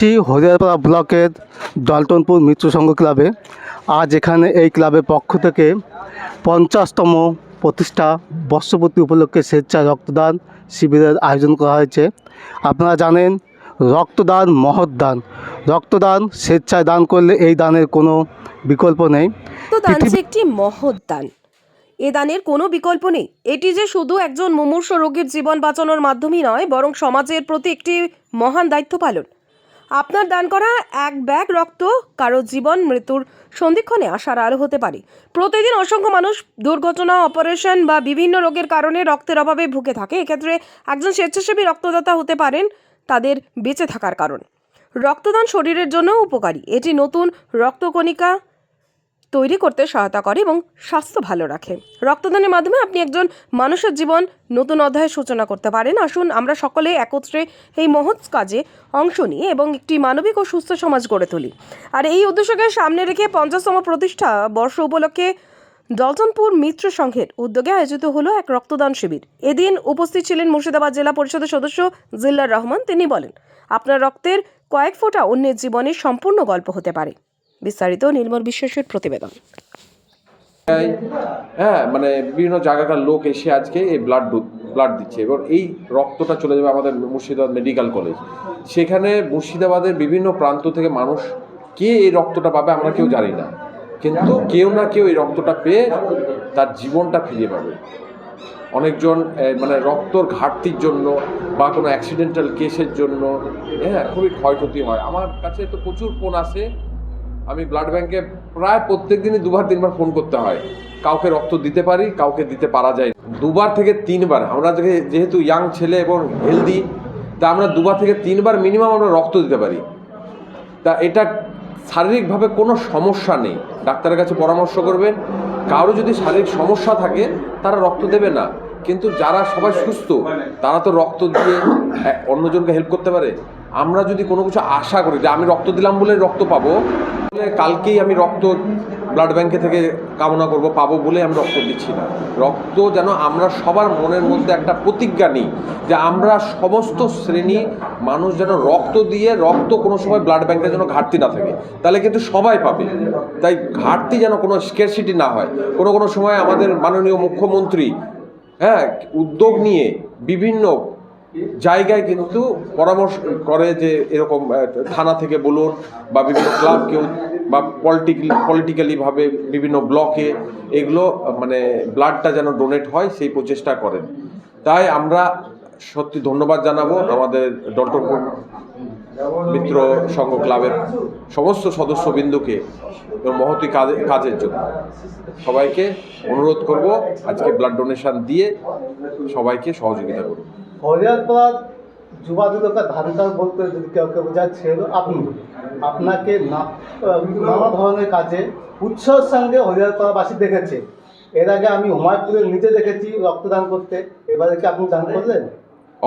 টি হরিয়ারপাড়া ব্লকের ডলটনপুর মিত্র সংঘ ক্লাবে আজ এখানে এই ক্লাবের পক্ষ থেকে পঞ্চাশতম প্রতিষ্ঠা বর্ষপূর্তি উপলক্ষে স্বেচ্ছায় রক্তদান শিবিরের আয়োজন করা হয়েছে। আপনারা জানেন রক্তদান মহৎ দান। রক্তদান স্বেচ্ছায় দান করলে এই দানের কোনো বিকল্প নেই। রক্তদান যে একটি মহৎ দান। এ দানের কোনো বিকল্প নেই। এটি যে শুধু একজন মুমূর্ষ রোগীর জীবন বাঁচানোর মাধ্যমেই নয় বরং সমাজের প্রতি একটি মহান দায়িত্ব পালন। আপনার দান করা এক ব্যাগ রক্ত, কারও জীবন, মৃত্যুর সন্ধিক্ষণে আসার আলো হতে পারে। প্রতিদিন অসংখ্য মানুষ দুর্ঘটনা, অপারেশন বা বিভিন্ন রোগের কারণে রক্তের অভাবে ভুগে থাকে। এক্ষেত্রে একজন স্বেচ্ছাসেবী রক্তদাতা হতে পারেন তাদের বেঁচে থাকার কারণ। রক্তদান শরীরের জন্য উপকারী। এটি নতুন রক্তকণিকা তৈরি করতে সহায়তা করে এবং স্বাস্থ্য ভালো রাখে। রক্তদানের মাধ্যমে আপনি একজন মানুষের জীবন নতুন অধ্যায়ের সূচনা করতে পারেন। আসুন, আমরা সকলে একত্রে এই মহৎ কাজে অংশ নিই এবং একটি মানবিক ও সুস্থ সমাজ গড়ে তুলি। আর এই উদ্দেশ্যকে সামনে রেখে পঞ্চাশতম প্রতিষ্ঠা বর্ষ উপলক্ষে দলতনপুর মিত্র সংঘের উদ্যোগে আয়োজিত হলো এক রক্তদান শিবির। এদিন উপস্থিত ছিলেন মুর্শিদাবাদ জেলা পরিষদের সদস্য জিল্লার রহমান। তিনি বলেন, আপনার রক্তের কয়েক ফোঁটা অন্যের জীবনের সম্পূর্ণ গল্প হতে পারে। বিস্তারিত নির্মল বিশ্বাসের প্রতিবেদন। হ্যাঁ মানে বিভিন্ন জায়গাকার লোক এসে আজকে এই ব্লাড ব্লাড দিচ্ছে। এবার এই রক্তটা চলে যাবে আমাদের মুর্শিদাবাদ মেডিকেল কলেজ। সেখানে মুর্শিদাবাদের বিভিন্ন প্রান্ত থেকে মানুষ কে এই রক্তটা পাবে আমরা কেউ জানি না। কিন্তু কেউ না কেউ এই রক্তটা পেয়ে তার জীবনটা ফিরে পাবে। অনেকজন মানে রক্তর ঘাটতির জন্য বা কোনো অ্যাক্সিডেন্টাল কেসের জন্য হ্যাঁ খুবই ক্ষয়ক্ষতি হয়। আমার কাছে তো প্রচুর ফোন আসে। আমি ব্লাড ব্যাংকে প্রায় প্রত্যেক দিনই দুবার, তিনবার ফোন করতে হয়। কাউকে রক্ত দিতে পারি, কাউকে দিতে পারা যায়। দুবার থেকে তিনবার, আমরা যেহেতু ইয়াং ছেলে এবং হেলদি তা আমরা দুবার থেকে তিনবার মিনিমাম আমরা রক্ত দিতে পারি। তা এটা শারীরিকভাবে কোনো সমস্যা নেই। ডাক্তারের কাছে পরামর্শ করবেন, কারও যদি শারীরিক সমস্যা থাকে, তারা রক্ত দেবে না। কিন্তু যারা সবাই সুস্থ, তারা তো রক্ত দিয়ে অন্যজনকে হেল্প করতে পারে। আমরা যদি কোনো কিছু আশা করি যে আমি রক্ত দিলাম বলে রক্ত পাবো কালকেই আমি রক্ত ব্লাড ব্যাংকে থেকে কামনা করব, পাবো বলে আমি রক্ত দিচ্ছি না। রক্ত যেন আমরা সবার মনের মধ্যে একটা প্রতিজ্ঞা নিই যে আমরা সমস্ত শ্রেণি মানুষ যেন রক্ত দিয়ে, রক্ত কোনো সময় ব্লাড ব্যাংকের যেন ঘাটতি না থাকে। তাহলে কিন্তু সবাই পাবে। তাই ঘাটতি যেন কোনো স্কেরসিটি না হয়। কোনো কোনো সময় আমাদের মাননীয় মুখ্যমন্ত্রী হ্যাঁ উদ্যোগ নিয়ে বিভিন্ন জায়গায় কিন্তু পরামর্শ করে যে এরকম থানা থেকে বলুন বা বিভিন্ন ক্লাব কেউ বা পলিটিক্যালি পলিটিক্যালিভাবে বিভিন্ন ব্লকে এগুলো মানে ব্লাডটা যেন ডোনেট হয়, সেই প্রচেষ্টা করেন। তাই আমরা সত্যি ধন্যবাদ জানাব আমাদের ডল্টনপুর মিত্র সংঘ ক্লাবের সমস্ত সদস্যবৃন্দকে এবং মহতি কাজে কাজের জন্য। সবাইকে অনুরোধ করব, আজকে ব্লাড ডোনেশন দিয়ে সবাইকে সহযোগিতা করুন। হরিয়ারপাড়া যুবা যুবকের ধারণার বলতে যদি আপনি। আপনাকে নানা ধরনের কাজে সঙ্গে দেখেছে। এর আগে আমি হুমায়ুপুরে নিজে দেখেছি রক্তদান করতে। এবারে কি আপনি দান করলেন?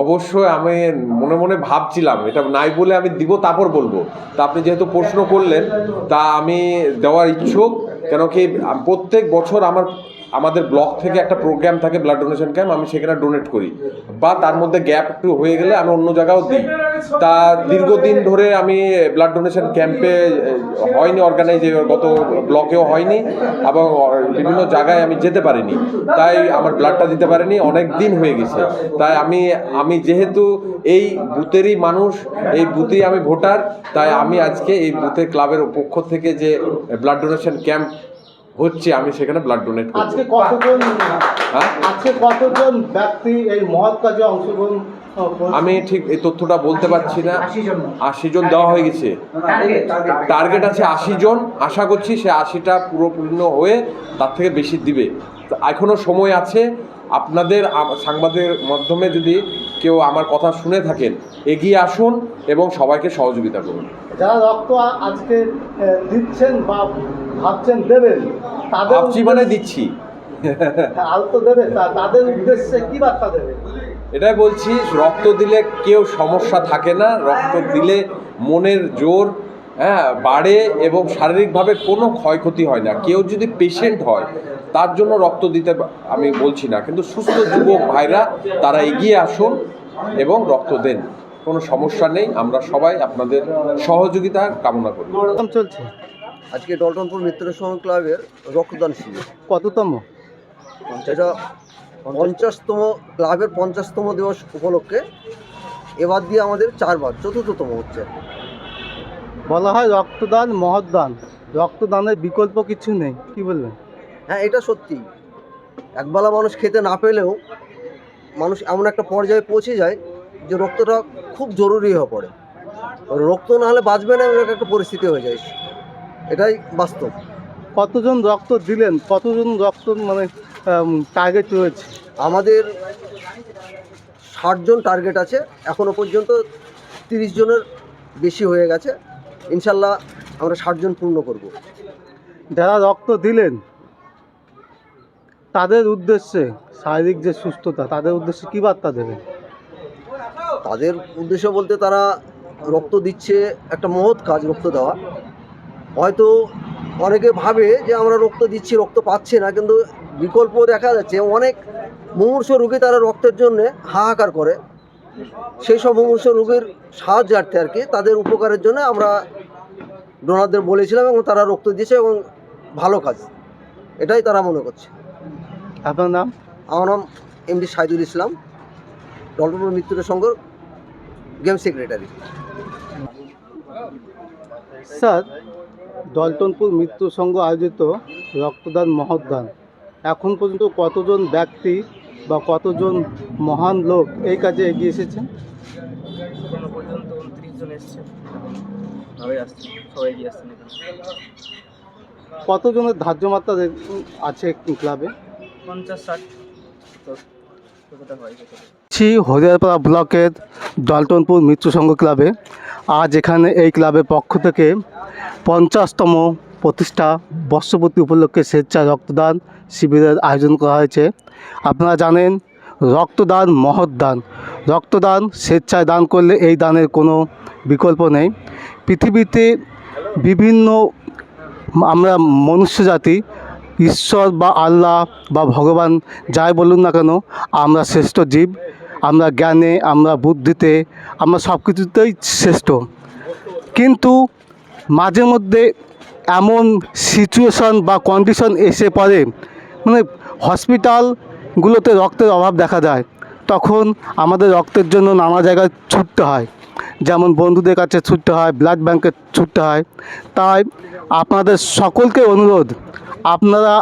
অবশ্যই আমি মনে মনে ভাবছিলাম, এটা নাই বলে আমি দিব, তারপর বলব। তা আপনি যেহেতু প্রশ্ন করলেন, তা আমি দেওয়ার ইচ্ছুক, কেন কি প্রত্যেক বছর আমার আমাদের ব্লক থেকে একটা প্রোগ্রাম থাকে ব্লাড ডোনেশন ক্যাম্প আমি সেখানে ডোনেট করি। বা তার মধ্যে গ্যাপ একটু হয়ে গেলে আমি অন্য জায়গাও দিই। তা দীর্ঘদিন ধরে আমি ব্লাড ডোনেশন ক্যাম্পে হয়নি অর্গানাইজ গত ব্লকেও হয়নি, এবং বিভিন্ন জায়গায় আমি যেতে পারিনি। তাই আমার ব্লাডটা দিতে পারিনি, অনেক দিন হয়ে গেছে। তাই আমি আমি যেহেতু এই বুথেরই মানুষ, এই বুথেই আমি ভোটার, তাই আমি আজকে এই বুথের ক্লাবের পক্ষ থেকে যে ব্লাড ডোনেশন ক্যাম্প হচ্ছে আমি সেখানে ব্লাড ডোনেট আজকে কতজন হ্যাঁ? আজকে কতজন ব্যক্তি এই মহৎ কাজে অংশগ্রহণ আমি ঠিক এই তথ্যটা বলতে পারছি না। আশি জন। দেওয়া হয়ে গেছে। টার্গেট আছে আশি জন। আশা করছি সে আশিটা পুরোপূর্ণ হয়ে তার থেকে বেশি দিবে। তো এখনও সময় আছে। আপনাদের সাংবাদিকের মাধ্যমে যদি কেউ আমার কথা শুনে থাকেন এগিয়ে আসুন এবং সবাইকে সহযোগিতা করুন। যারা রক্ত আজকে দিচ্ছেন বা ভাবছেন দেবেন তাদের ভাবছি মানে দিচ্ছি। আলতো দেবে তাদের উদ্দেশ্যে কি বার্তা দেবে? এটাই বলছি রক্ত দিলে কেউ সমস্যা থাকে না রক্ত দিলে মনের জোর হ্যাঁ বাড়ে এবং শারীরিকভাবে কোনো ক্ষয়ক্ষতি হয় না। কেউ যদি পেশেন্ট হয় তার জন্য রক্ত দিতে আমি বলছি না। কিন্তু সুস্থ যুবক ভাইরা তারা এগিয়ে আসুন এবং রক্ত দেন। কোনো সমস্যা নেই আমরা সবাই আপনাদের সহযোগিতা কামনা করি। চলছে। আজকে ডলটনপুর মিত্র সংঘ ক্লাবের রক্তদান শিবির। কততম? এটা পঞ্চাশতম ক্লাবের পঞ্চাশতম দিবস উপলক্ষে। এবার দিয়ে আমাদের চারবার চতুর্থতম হচ্ছে। বলা হয় রক্তদান মহৎদান রক্তদানের বিকল্প কিছু নেই কি বলবেন? হ্যাঁ এটা সত্যি। একবেলা মানুষ খেতে না পেলেও মানুষ এমন একটা পর্যায়ে পৌঁছে যায় যে রক্তটা খুব জরুরি হয়ে পড়ে। রক্ত না হলে বাঁচবে না এমন একটা পরিস্থিতি হয়ে যায়। এটাই বাস্তব। কতজন রক্ত দিলেন? কতজন রক্ত মানে টার্গেট রয়েছে? আমাদের ষাটজন টার্গেট আছে। এখনও পর্যন্ত তিরিশ জনের বেশি হয়ে গেছে। ইনশাল্লাহ আমরা ষাটজন পূর্ণ করব। যারা রক্ত দিলেন তাদের উদ্দেশ্যে শারীরিক যে সুস্থতা তাদের উদ্দেশ্যে কী বার্তা দেবেন? তাদের উদ্দেশ্য বলতে তারা রক্ত দিচ্ছে একটা মহৎ কাজ রক্ত দেওয়া। হয়তো অনেকে ভাবে যে আমরা রক্ত দিচ্ছি রক্ত পাচ্ছে না কিন্তু বিকল্প দেখা যাচ্ছে অনেক মুমূর্ষ রোগী তারা রক্তের জন্য হাহাকার করে। সেই সব রোগের সাহায্যার্থে আর কি। তাদের উপকারের জন্য আমরা ডোনারদের বলেছিলাম এবং তারা রক্ত দিয়েছে এবং ভালো কাজ। এটাই তারা মনে করছে। আপনার নাম? আমার নাম এমডি সাইদুল ইসলাম ডলপুর মৃত্যুর সংঘ গেম সেক্রেটারি। স্যার দলটনপুর মৃত্যু সংঘ আয়োজিত রক্তদান মহৎদান এখন পর্যন্ত কতজন ব্যক্তি বা কতজন মহান লোক এই কাজে এগিয়ে এসেছেন? এখনও পর্যন্ত উনত্রিশ জন এসছে। ভালোই আসছে সবাই এগিয়ে আসছেন কতজনের ধার্য মাত্রা আছে ক্লাবে? পঞ্চাশ ষাট তো কতটা হয় কতটা ছি হরিয়ারপাড়া ব্লকের দলটনপুর মৃত্যু সংঘ ক্লাবে। আজ এখানে এই ক্লাবের পক্ষ থেকে পঞ্চাশতম প্রতিষ্ঠা বর্ষপূর্তি উপলক্ষে স্বেচ্ছা রক্তদান শিবিরের আয়োজন করা হয়েছে। আপনারা জানেন, রক্তদান মহৎ দান। রক্তদান স্বেচ্ছায় দান করলে এই দানের কোনো বিকল্প নেই। পৃথিবীতে বিভিন্ন আমরা মনুষ্য জাতি, ঈশ্বর বা আল্লাহ বা ভগবান যাই বলুন না কেন, আমরা শ্রেষ্ঠ জীব, আমরা জ্ঞানে, আমরা বুদ্ধিতে, আমরা সব কিছুতেই শ্রেষ্ঠ। কিন্তু মাঝে মধ্যে এমন সিচুয়েশন বা কন্ডিশন এসে পড়ে মানে হসপিটালগুলোতে রক্তের অভাব দেখা যায়, তখন আমাদের রক্তের জন্য নানা জায়গায় ছুটতে হয়। যেমন বন্ধুদের কাছে ছুটতে হয় ব্লাড ব্যাঙ্কে ছুটতে হয়। তাই আপনাদের সকলকে অনুরোধ, আপনারা